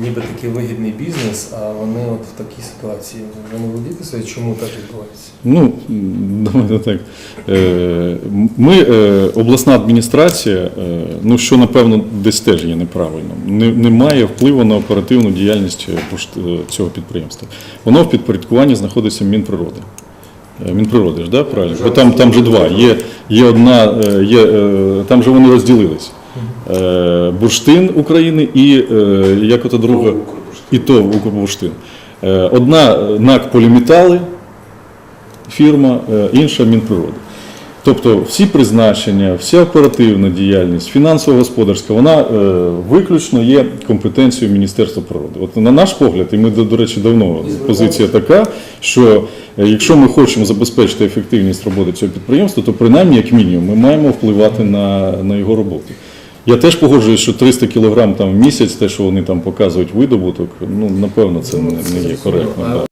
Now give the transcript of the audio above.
ніби такий вигідний бізнес, а вони от в такій ситуації. Ви не володієте чому так відбувається? Ну, давайте так. Е, Ми, е, обласна адміністрація, е, ну що напевно десь теж є неправильно, не, має впливу на оперативну діяльність цього підприємства. Воно в підпорядкуванні знаходиться Мінприроди. Е, Мінприроди ж, да, правильно? Бо там, там же два. Є, є одна, є, там же вони розділились. Е, Бурштин України і е, як ото друга, і то Укрбурштин. Е, Одна НАК Поліметали, фірма, інша Мінприроди. Тобто всі призначення, вся оперативна діяльність, фінансово-господарська, вона виключно є компетенцією Міністерства природи. От на наш погляд, і ми, до, речі, давно позиція така, що якщо ми хочемо забезпечити ефективність роботи цього підприємства, то принаймні, як мінімум, ми маємо впливати на, на його роботу. Я теж погоджуюсь, що 300 кілограм там в місяць, те, що вони там показують видобуток, ну напевно, це не, не є коректно. да.